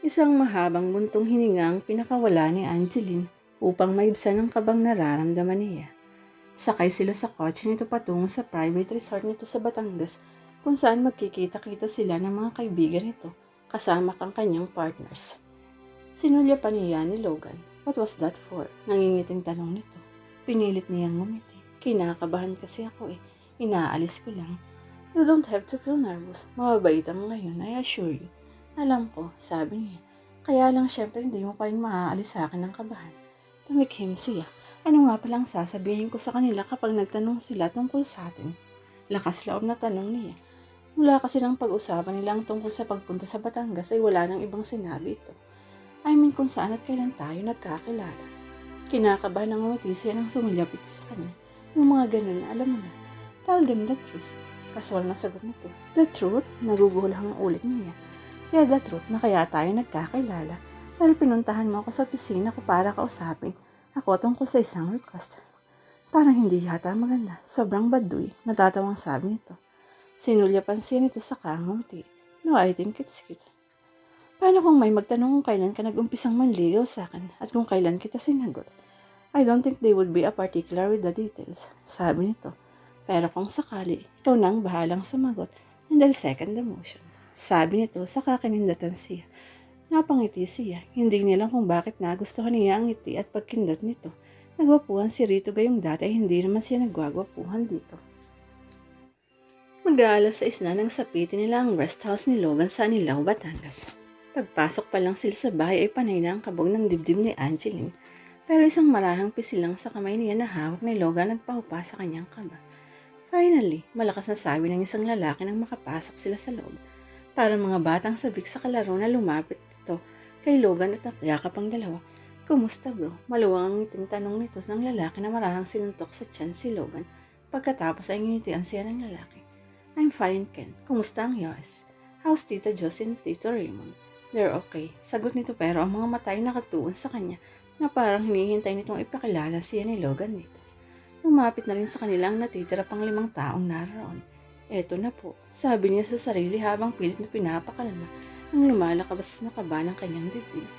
Isang mahabang buntong hininga ang pinakawala ni Angeline upang maibsan ang kabang nararamdaman niya. Sakay sila sa kotse nito patungo sa private resort nito sa Batangas kung saan magkikita-kita sila ng mga kaibigan nito kasama kang kanyang partners. Sinulya pa niya ni Logan. What was that for? Nangingiting tanong nito. Pinilit niyang ngumiti. Kinakabahan kasi ako eh. Inaalis ko lang. You don't have to feel nervous. Mababait mo ngayon, I assure you. Alam ko, sabi niya. Kaya lang syempre hindi mo pa rin maaalis sa akin ng kabahan. Tumikhim siya. Ano nga palang sasabihin ko sa kanila kapag nagtanong sila tungkol sa atin? Lakas loob na tanong niya. Mula kasi ng pag-usapan nila ang tungkol sa pagpunta sa Batangas ay wala nang ibang sinabi ito. I mean kung saan at kailan tayo nagkakilala. Kinakabahan ng umiti siya nang sumilap ito sa kanya. Yung mga ganun, alam mo na. Tell them the truth. Kaswal na sagot nito. The truth? Nagugulang ang ulit niya. Yeah, the truth na kaya tayo nagkakilala. Dahil pinuntahan mo ako sa opisina ko para kausapin ako tungkol sa isang request. Parang hindi yata maganda. Sobrang baduy. Natatawang sabi nito. Sinulya pansin nito sa kanguti. No, I think it's cute. Paano kung may magtanong kung kailan ka nag-umpisang manligaw sa akin at kung kailan kita sinagot? I don't think they would be a particular with the details, sabi nito. Pero kung sakali, ikaw na ang bahalang sumagot and I'll second the motion. Sabi nito sa kakinindatan siya. Napangiti siya. Hindi niya lang kung bakit nagustuhan niya ang ngiti at pagkindat nito. Nagwapuhan si Rito gayong dati ay hindi naman siya nagwagwapuhan dito. Mag-aalas sa isna nang sapitin nila ang rest house ni Logan sa Anilaw, Batangas. Pagpasok pa lang sila sa bahay ay panay na ang kabog ng dibdib ni Angeline. Pero isang marahang pisilang sa kamay niya na hawak ni Logan nagpahupa sa kanyang kaba. Finally, malakas na sabi ng isang lalaki nang makapasok sila sa loob. Para mga batang sabik sa kalaro na lumapit ito kay Logan at nakayakap ang dalawa. Kumusta bro? Maluwang ang ngiting tanong nito ng lalaki na marahang sinuntok sa tiyan si Logan. Pagkatapos ay nginitian siya ng lalaki. I'm fine, Ken. Kumusta ang US? How's Tita and Tito Raymond? They're okay. Sagot nito pero ang mga mata ay nakatuon sa kanya na parang hinihintay nitong ipakilala siya ni Logan dito. Lumapit na rin sa kanila ang natitira pang limang taong naroon. Eto na po, sabi niya sa sarili habang pilit na pinapakalma ang lumalakabas na kaba ng kanyang dibdib.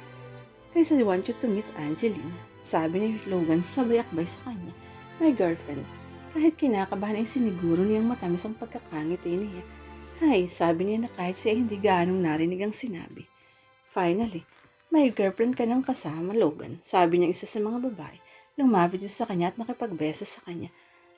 Kaysa I want you to meet Angeline, sabi ni Logan sabay akbay sa kanya. My girlfriend, kahit kinakabahan ay siniguro niyang matamis ang pagkakangiti niya. Hay, sabi niya na kahit siya hindi gaanong narinig ang sinabi. Finally, may girlfriend ka ng kasama, Logan, sabi niya isa sa mga babae. Lumapit sa kanya at nakipagbesa sa kanya.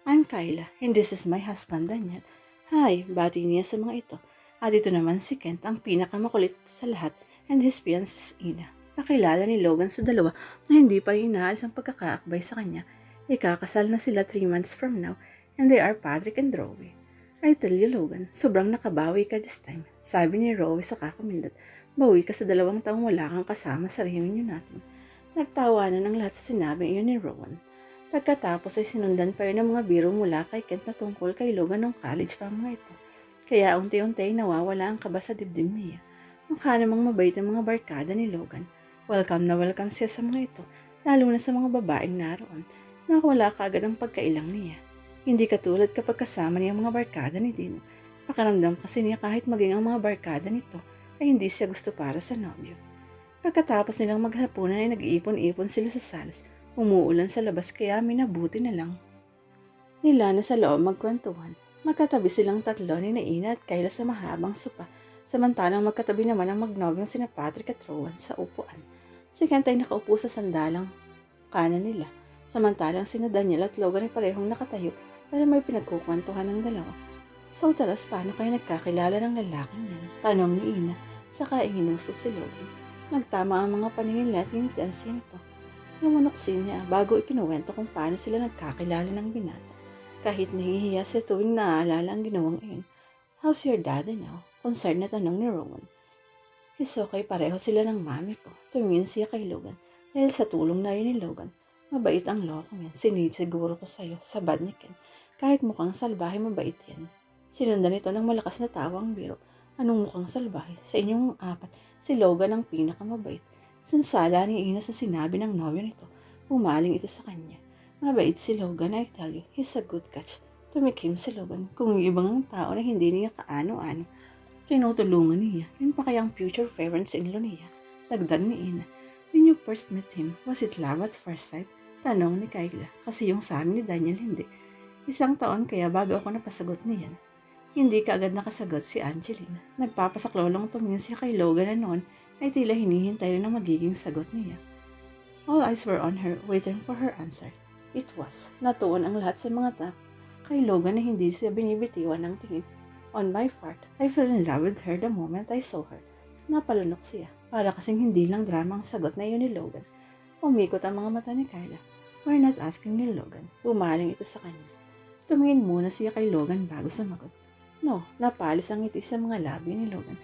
I'm Kyla, and this is my husband, Daniel. Hi, bati niya sa mga ito. At ito naman si Kent, ang pinakamakulit sa lahat, and his fiancée Ina. Nakilala ni Logan sa dalawa na hindi pa rin inaalis ang pagkakaakbay sa kanya. Ikakasal na sila 3 months from now, and they are Patrick and Rowie. I tell you, Logan, sobrang nakabawi ka this time. Sabi ni Rowie sa kakumindot, bawi ka sa dalawang taong wala kang kasama sa reunion natin. Nagtawanan ng lahat sa sinabi iyon ni Rowan. Pagkatapos ay sinundan pa yun ng mga biro mula kay Kent na tungkol kay Logan nung college pa mga ito. Kaya unti-unti nawawala ang kaba sa dibdib niya. Mukha namang mabait ang mga barkada ni Logan. Welcome na welcome siya sa mga ito, lalo na sa mga babaeng naroon. Nakawala kaagad ang pagkailang niya. Hindi katulad kapag kasama niya ang mga barkada ni Dino. Pakaramdam kasi niya kahit maging ang mga barkada nito ay hindi siya gusto para sa nobyo. Pagkatapos nilang maghapunan ay nag-iipon-ipon sila sa salas. Umuulan sa labas kaya minabuti na lang. Nila na sa loob magkwentuhan. Magkatabi silang tatlo ni Naina at Kayla sa mahabang sopa. Samantalang magkatabi naman ang magnobyong sina Patrick at Rowan sa upuan. Si Kent ay nakaupo sa sandalang kanan nila. Samantalang sina Daniel at Logan ay parehong nakatayo dahil may pinagkukwentuhan ng dalawa. So talas paano kayo nagkakilala ng lalaking yan? Tanong ni Ina, saka inuso si Logan. Nagtama ang mga paningin nila at nginitian siya nito. Lumunoksin niya bago ikinuwento kung paano sila nagkakilala ng binata. Kahit nahihiya siya tuwing naaalala ang ginawang iyon. How's your daddy now? Concerned na tanong ni Rowan. It's okay, pareho sila ng mami ko. Tumingin siya kay Logan. Dahil sa tulong na yun ni Logan, mabait ang lokong yan. Sinisiguro ko sa'yo, sa bad ni Ken. Kahit mukhang salbahe, mabait yan. Sinundan ito ng malakas na tawang biro. Anong mukhang salbahe? Sa inyong apat, si Logan ang pinakamabait. Sansala ni Ina sa sinabi ng nobyo nito. Umaling ito sa kanya. Mabait si Logan, I tell you. He's a good catch. Tumikim si Logan kung yung ibang tao na hindi niya kaano-ano. Tinutulungan niya. Yun pa kayang future parents-in-law niya. Dagdag ni Ina. When you first met him, was it love at first sight? Tanong ni Kyla. Kasi yung sa amin ni Daniel hindi. Isang taon kaya bago ako napasagot niyan. Hindi ka agad nakasagot si Angeline. Nagpapasaklolong tumingin siya kay Logan na noon ay tila hinihintay rin ang magiging sagot niya. All eyes were on her, waiting for her answer. It was. Natuon ang lahat sa mga tao. Kay Logan na hindi siya binibitiwan ng tingin. On my part, I fell in love with her the moment I saw her. Napalunok siya. Para kasing hindi lang drama ang sagot na yun ni Logan. Umikot ang mga mata ni Kyla. We're not asking ni Logan. Bumaling ito sa kanya. Tumingin muna siya kay Logan bago sumagot. No, napalis ang ngiti sa mga labi ni Logan.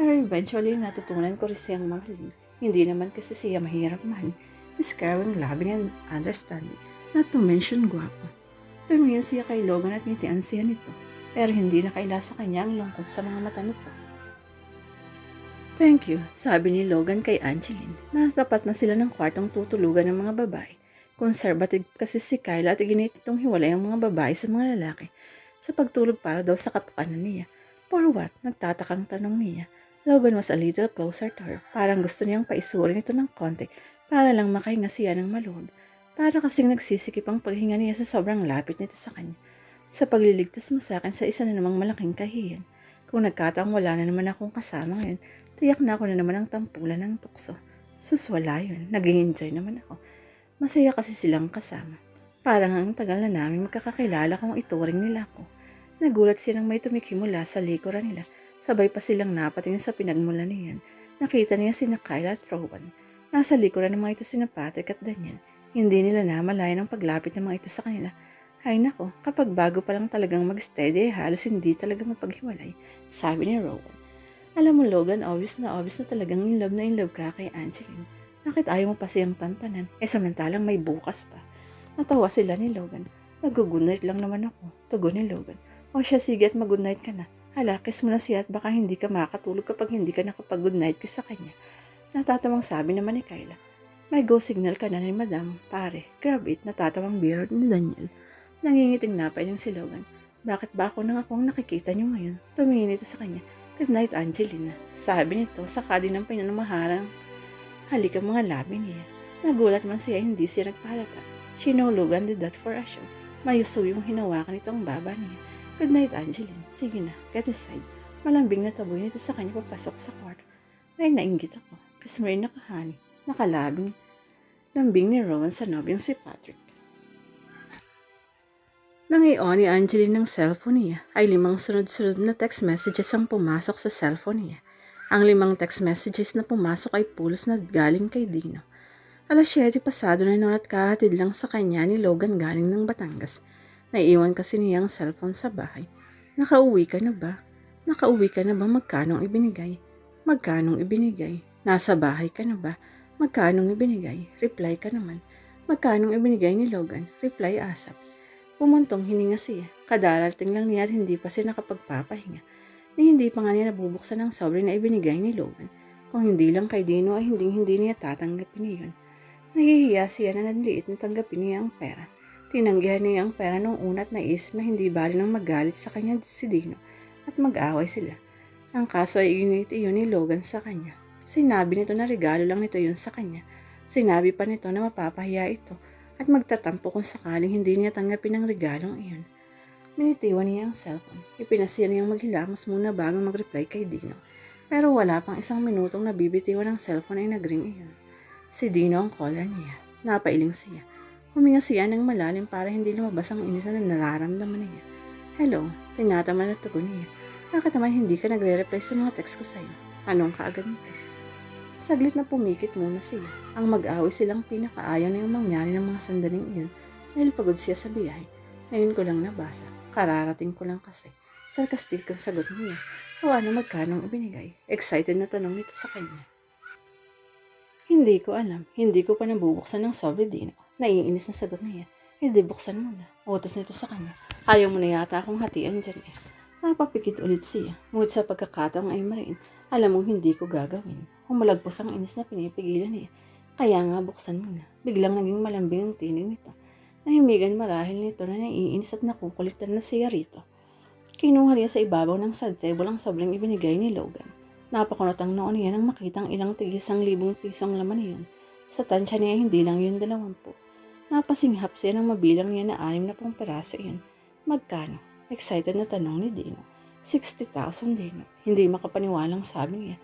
Pero eventually natutunan ko rin siyang mahalin. Hindi naman kasi siya mahirap mahalin. Discovering loving and understanding. Not to mention guwapo. Tumingin siya kay Logan at ngitian siya nito. Pero hindi na kaila sa kanya ang lungkot sa mga mata nito. Thank you, sabi ni Logan kay Angeline. Natapat na sila ng kwartong tutulugan ng mga babae. Conservative kasi si Kyle at iginit hiwalay ang mga babae sa mga lalaki sa pagtulog para daw sa kapakanan niya. For what? Nagtatakang tanong niya. Logan was a little closer to her. Parang gusto niyang paisurin ito ng konti para lang makahinga siya ng maluwag. Para kasing nagsisikip ang paghinga niya sa sobrang lapit nito sa kanya. Sa pagliligtas mo sa akin sa isa na namang malaking kahiyan. Kung nagkataong wala na naman akong kasama ngayon, tiyak na ako na naman ang tampulan ng tukso. Sus, wala yun. Nag-enjoy naman ako. Masaya kasi silang kasama. Parang ang tagal na namin magkakakilala kung ituring nila ako. Nagulat silang may tumiki mula sa likuran nila. Sabay pa silang napatingin sa pinagmulan niyan. Nakita niya sina Kyle at Rowan. Nasa likuran ng mga ito sina Patrick at Daniel. Hindi nila namalayan ang paglapit ng mga ito sa kanila. Ay nako, kapag bago pa lang talagang mag-steady, halos hindi talaga mapaghiwalay, sabi ni Rowan. Alam mo Logan, obvious na obvious na talagang in love na in love ka kay Angeline. Bakit ayaw mo pa siyang tantanan? Eh samantalang may bukas pa. Natawa sila ni Logan. Nag-good night lang naman ako. Tugon ni Logan. O siya sige at mag-good night ka na. Hala, kiss mo na siya at baka hindi ka makatulog kapag hindi ka nakapag-good night ka sa kanya. Natatamang sabi naman ni Kyla. May go signal ka na ni Madam. Pare, grab it, natatamang biro ni Daniel. Nangingiting napay ng si Logan. Bakit ba ako nang akong nakikita niyo ngayon? Tumingin ito sa kanya. Good night, Angelina. Sabi nito, saka din ang pinanamaharang. Halika mga labi niya. Nagulat man siya, hindi siya nagpahalata. Logan did that for a show. Mayuso yung hinawakan nito ang baba niya. Good night, Angeline. Sige na, get inside. Malambing na taboy nito sa kanya papasok sa kwarto. Ay, nainggit ako. Kasi may nakahani. Nakalabing. Lambing ni Rowan sa nobyong si Patrick. Nangion ni Angeline ng cellphone niya ay limang sunod-sunod na text messages ang pumasok sa cellphone niya. Ang limang text messages na pumasok ay pulos na galing kay Dino. Alas 7 pasado na noon at kahatid lang sa kanya ni Logan galing ng Batangas. Naiiwan kasi niya ang cellphone sa bahay. Nakauwi ka na ba? Nakauwi ka na ba? Magkanong ibinigay? Magkanong ibinigay? Nasa bahay ka na ba? Magkanong ibinigay? Reply ka naman. Magkanong ibinigay ni Logan? Reply asap. Pumuntong hininga siya. Kadarating lang niya at hindi pa siya nakapagpapahinga. Ni hindi pa nga niya nabubuksan ang sobre na ibinigay ni Logan. Kung hindi lang kay Dino ay hindi hindi niya tatanggapin niyon. Nahihiya siya na nanliit na tanggapin niya ang pera. Tinanggihan niya ang pera noong una at naisip na hindi bali nang magalit sa kanya si Dino at mag-away sila. Ang kaso ay init iyon ni Logan sa kanya. Sinabi nito na regalo lang nito yun sa kanya. Sinabi pa nito na mapapahiya ito at magtatampo kung sakaling hindi niya tanggapin ang regalong iyon. Minitiwan niya ang cellphone. Ipinasiya niyang maghilamos muna bago mag-reply kay Dino. Pero wala pang isang minutong nabibitiwan ang cellphone ay nagring iyon. Si Dino ang caller niya. Napailing siya. Huminga siya ng malalim para hindi lumabas ang inis na nararamdaman niya. Hello, tinataman na tugon niya. Bakit naman hindi ka nagre-reply sa mga text ko sa'yo? Anong kaagad nito? Saglit na pumikit muna siya. Ang mag-away silang pinakaayaw na yung mangyari ng mga sandaling iyon dahil pagod siya sa biyahe. Ngayon ko lang nabasa. Kararating ko lang kasi. Sarkastik ang sagot niya. O ano magkanong ibinigay? Excited na tanong nito sa kanya. Hindi ko alam. Hindi ko pa nabubuksan ng sobre dino. Naiinis na sagot niya. Hindi buksan mo na. Utos nito sa kanya. Ayaw mo na yata akong hatian dyan eh. Napapikit ulit siya. Ngunit sa pagkakataong ay marin, alam mo hindi ko gagawin. Humalagpos ang inis na pinipigilan niya. Kaya nga buksan mo na. Biglang naging malambing ang tinig nito. Nahimigan marahil nito na naiinis at nakukulitan na siya rito. Kinuha niya sa ibabaw ng sad table ang sobrang ibinigay ni Logan. Napakunot ang noon niya nang makitang ilang tigisang libong pisong laman niyon. Sa tansya niya hindi lang yun dalawampu. Napasinghap siya nang mabilang niya na anim na pong peraso yun. Magkano? Excited na tanong ni Dino. 60,000 Dino. Hindi makapaniwalang sabi niya.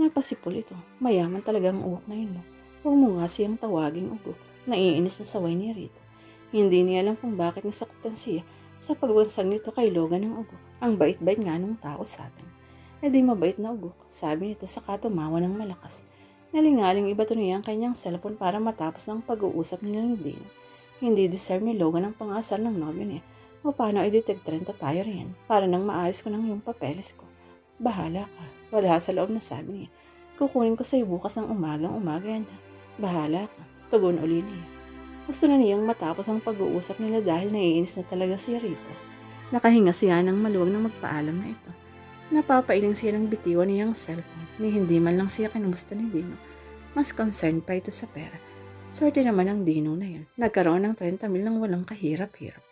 Napasipol ito. Mayaman talaga ang uwak na yun. No? Huwag mo nga siyang tawaging ugok. Naiinis na saway niya rito. Hindi niya alam kung bakit nasaktan siya sa pagbansag nito kay Logan ng ugok. Ang bait-bait nga nung tao sa atin. E di mabait na ugok, sabi nito sa katumawa ng malakas. Nalingaling iba niya ang kanyang cellphone para matapos ng pag-uusap nila ni Dino. Hindi deserve ni Logan ang pangasar ng nobyo niya. O paano i-detect 30 tayo riyan para nang maayos ko ng yung papeles ko. Bahala ka. Wala sa loob na sabi niya. Kukunin ko sa'yo bukas ng umagang umaga yan. ha? Bahala ka. Tugon uli niya. Gusto na niyang matapos ang pag-uusap nila dahil naiinis na talaga siya rito. Nakahinga siya ng maluwag ng magpaalam na ito. Napapailing siya ng bitiwan niyang cellphone ni hindi man lang siya kinumusta ni Dino. Mas concerned pa ito sa pera. Swerte naman ang Dino na yun. Nagkaroon ng 30 mil nang walang kahirap-hirap.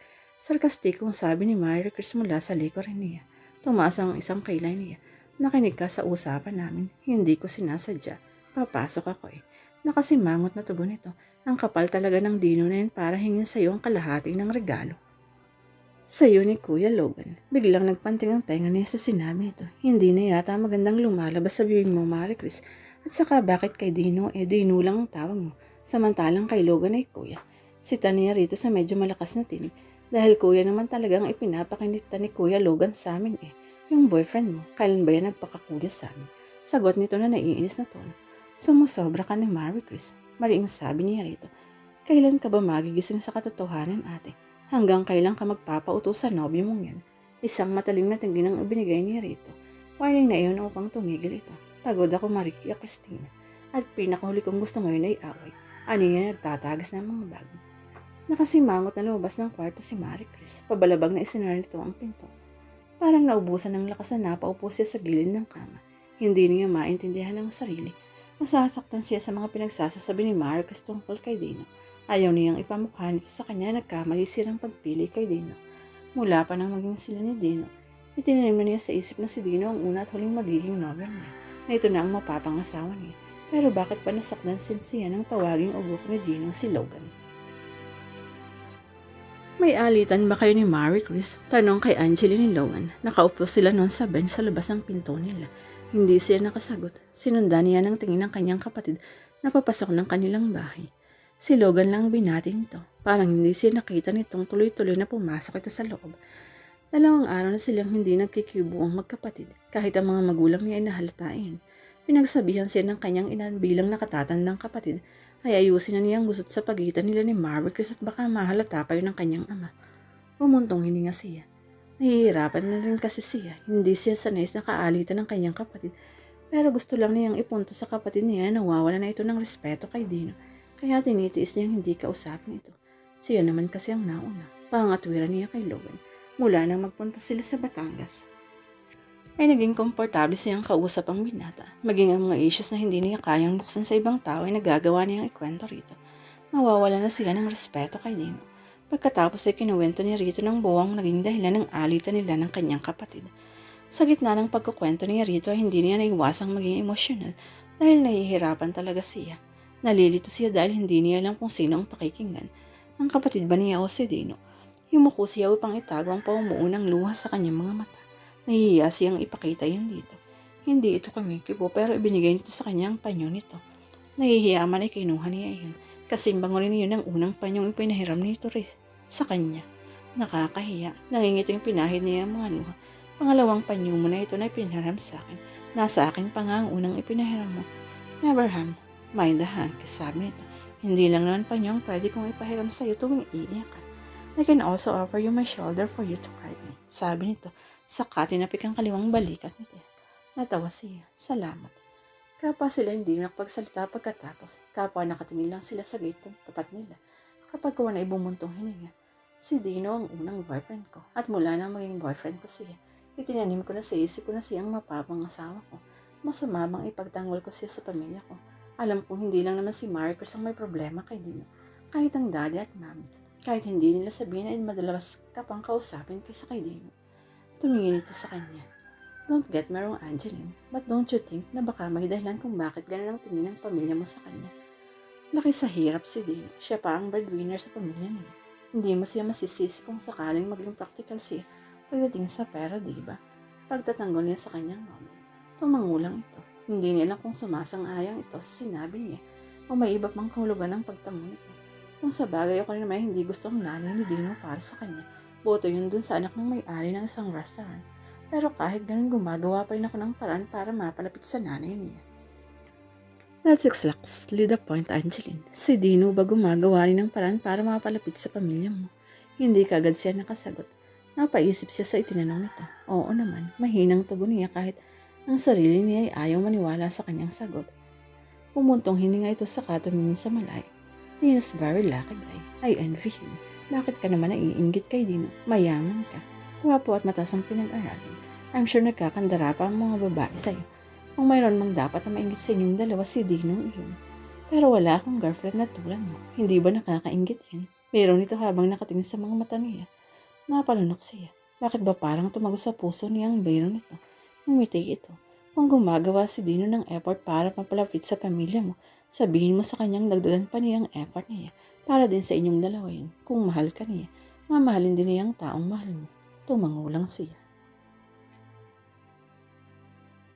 Sarkastikong sabi ni Mary Chris mula sa likuran niya. Tumaas ang isang kailay niya. Nakinig ka sa usapan namin. Hindi ko sinasadya. Papasok ako eh. Nakasimangot na tugon ito. Ang kapal talaga ng Dino na yun para hingin sa iyo ang kalahati ng regalo. Sa iyo ni Kuya Logan, biglang nagpanting ang tenga niya sa sinabi nito. Hindi na yata magandang lumalabas sa bibig mo, Marie Chris. At saka bakit kay Dino, eh Dino lang ang tawag mo. Samantalang kay Logan ay Kuya. Sita niya rito sa medyo malakas na tinig. Dahil Kuya naman talagang ipinapakinita ni Kuya Logan sa amin eh. Yung boyfriend mo, kailan ba yan nagpakakuya sa amin? Sagot nito na naiinis na tono. Sumusobra ka ni Marie Chris. Mariing sabi niya rito. Kailan ka ba magigising sa katotohanan ate? Hanggang kailan ka magpapautos sa nobyo mong yan? Isang matalim na tingin ang ibinigay niya rito. Warning na iyon upang tumigil ito. Pagod ako Maria Cristina. At pinakahuli kong gusto ngayon ay away. Ano yan nagtatagas ng mga bago. Nakasimangot na lumabas ng kwarto si Marie Chris. Pabalabag na isinar nito ang pinto. Parang naubusan ng lakas na napaupo siya sa gilid ng kama. Hindi niya maintindihan ang sarili. Nasasaktan siya sa mga pinagsasasabi ni Marie Chris tungkol kay Dino. Ayaw niyang ipamukha nito sa kanya nagkamali siya ng pagpili kay Dino. Mula pa nang maging sila ni Dino, itinanim na niya sa isip na si Dino ang una at huling magiging nobyo niya, na ito na ang mapapangasawa niya. Pero bakit pa nasakdan siya ng tawaging ugok ni Dino si Logan? May alitan ba kayo ni Marie Chris? Tanong kay Angeli ni Logan. Nakaupo sila noon sa bench sa labas ng pinto nila. Hindi siya nakasagot. Sinundan niya ng tingin ng kanyang kapatid na papasok ng kanilang bahay. Si Logan lang binati nito. Parang hindi siya nakita nitong tuloy-tuloy na pumasok ito sa loob. Dalawang araw na silang hindi nagkikibo ang magkapatid kahit ang mga magulang niya ay nahalatain. Pinagsabihan siya ng kanyang ina bilang nakatatandang kapatid ay ayusin na niyang gusot sa pagitan nila ni Chris at baka mahalata pa yun ng kanyang ama. Umuntong hininga siya. Nahihirapan na rin kasi siya. Hindi siya sanay na kaalitan ng kanyang kapatid. Pero gusto lang niyang ipunto sa kapatid niya na nawawala na ito ng respeto kay Dino. Kaya tinitiis niyang hindi kausapin ito. Siya naman kasi ang nauna. Pangatwiran niya kay Logan. Mula nang magpunta sila sa Batangas. Ay naging komportable siyang kausap ang binata. Maging ang mga issues na hindi niya kayang buksan sa ibang tao ay nagagawa niyang ikwento rito. Nawawala na siya ng respeto kay Dino. Pagkatapos ay kinuwento niya rito ng buwang naging dahilan ng alitan nila ng kanyang kapatid. Sa gitna ng pagkukwento niya rito ay hindi niya naiwasang maging emosyonal dahil nahihirapan talaga siya. Nalilito siya dahil hindi niya alam kung sino ang pakikinggan. Ang kapatid ba niya o si Dino? Yumuko siya upang itago ang paumuunang luha sa kanyang mga mata. Nahihiya siyang ipakita yun dito. Hindi ito kumikibo pero ibinigay nito sa kanyang panyo nito. Nahihiya man ay kinuha niya yun. Kasi bango rin yun ang unang panyong ipinahiram nito rin sa kanya. Nakakahiya. Nangingito yung pinahid niya ang mga luha. Pangalawang panyo mo na ito na ipinahiram sa akin. Nasa akin pa nga ang unang ipinahiram mo. Never ham. Mind the hand, sabi nito. Hindi lang naman panyong pwede kong ipahiram sa iyo tuwing iiyak. I can also offer you my shoulder for you to cry me. Sabi nito. Saka tinapik ang kaliwang balikat nito. Natawa siya. Salamat. Kapwa sila hindi nakapagsalita pagkatapos. Kapwa nakatingin lang sila sa gate tapat nila. Kapag kuha na ibumuntong hininga. Si Dino ang unang boyfriend ko. At mula nang maging boyfriend ko siya, itinanim ko na sa isip ko na siyang mapapang asawa ko. Masama bang ipagtanggol ko siya sa pamilya ko. Alam kong hindi lang naman si Marcus ang may problema kay Dino. Kahit ang daddy at mami. Kahit hindi nila sabihin ay madalas ka pang kausapin kaysa kay Dino. Tumingin ito sa kanya. Don't get me wrong, Angeline, but don't you think na baka may dahilan kung bakit ganun ang tingin ng pamilya mo sa kanya? Laki sa hirap si Dino. Siya pa ang breadwinner sa pamilya niya. Hindi mo siya masisisi kung sakaling maging practical siya pagdating sa pera, di ba? Pagtatanggol niya sa kanyang mom. Tumangulang ito. Hindi niya alam kung sumasang-ayang ito sa sinabi niya o may iba pang kahulugan ng pagtamo nito. Kung sa bagay ako rin naman hindi gusto ang nanay ni Dino para sa kanya, boto yun dun sa anak ng may-ari ng isang restaurant. Pero kahit ganun gumagawa pa rin ako ng paraan para mapalapit sa nanay niya. That's exactly the point, Angeline. Si Dino ba gumagawa rin ng paraan para mapalapit sa pamilya mo? Hindi kagad siya nakasagot. Napaisip siya sa itinanong nito. Oo naman, mahinang tugon niya kahit ang sarili niya ay ayaw maniwala sa kanyang sagot. Pumuntong hininga ito sa katumingin sa malay. Dino's very lucky guy. I envy him. Bakit ka naman naiinggit kay Dino? Mayaman ka. Gwapo at matas ang pinag-aralan. I'm sure nagkakandara pa ang mga babae sa'yo. Kung mayroon mang dapat na mainggit sa inyong dalawa si Dino iyon. Pero wala akong girlfriend na tulad mo. Hindi ba nakakaingit yan? Meron ito habang nakatingin sa mga mata niya. Napalunok siya. Bakit ba parang tumago sa puso niya ang bayro nito? Ngumiti ito. Kung gumagawa si Dino ng effort para mapalapit sa pamilya mo, sabihin mo sa kanyang dagdagan pa niya ang effort niya para din sa inyong dalawa yun. Kung mahal ka niya, mamahalin din niya ang taong mahal mo. Tumangulang siya.